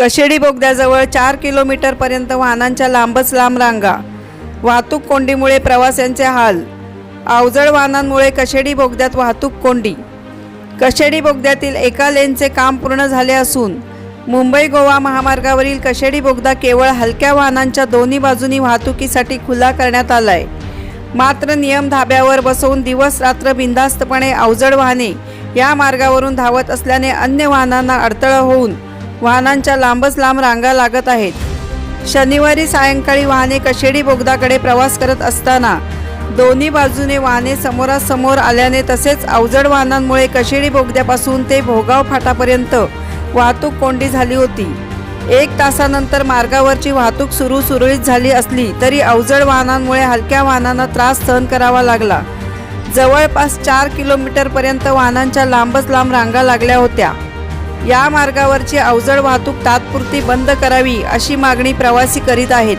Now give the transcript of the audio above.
कशेडी बोगद्याजवळ चार किलोमीटरपर्यंत वाहनांच्या लांबच लांब रांगा. वाहतूक कोंडीमुळे प्रवाशांचे हाल. अवजड वाहनांमुळे कशेडी बोगद्यात वाहतूक कोंडी. कशेडी बोगद्यातील एका लेनचे काम पूर्ण झाले असून मुंबई गोवा महामार्गावरील कशेडी बोगदा केवळ हलक्या वाहनांच्या दोन्ही बाजूनी वाहतुकीसाठी खुला करण्यात आलाय. मात्र नियम धाब्यावर बसवून दिवस रात्र बिंदास्तपणे अवजड वाहने या मार्गावरून धावत असल्याने अन्य वाहनांना अडथळा होऊन वाहनांच्या लांबच लांब रांगा लागत आहेत. शनिवारी सायंकाळी वाहने कशेडी बोगदाकडे प्रवास करत असताना दोन्ही बाजूने वाहने समोरासमोर आल्याने तसेच अवजड वाहनांमुळे कशेडी बोगद्यापासून ते भोगाव फाटापर्यंत वाहतूक कोंडी झाली होती. एक तासानंतर मार्गावरची वाहतूक सुरू सुरळीत झाली असली तरी अवजड वाहनांमुळे हलक्या वाहनांना त्रास सहन करावा लागला. जवळपास चार किलोमीटरपर्यंत वाहनांच्या लांबच लांब रांगा लागल्या होत्या. या मार्गावरची अवजड वाहतूक तात्पुरती बंद करावी अशी मागणी प्रवासी करीत आहेत.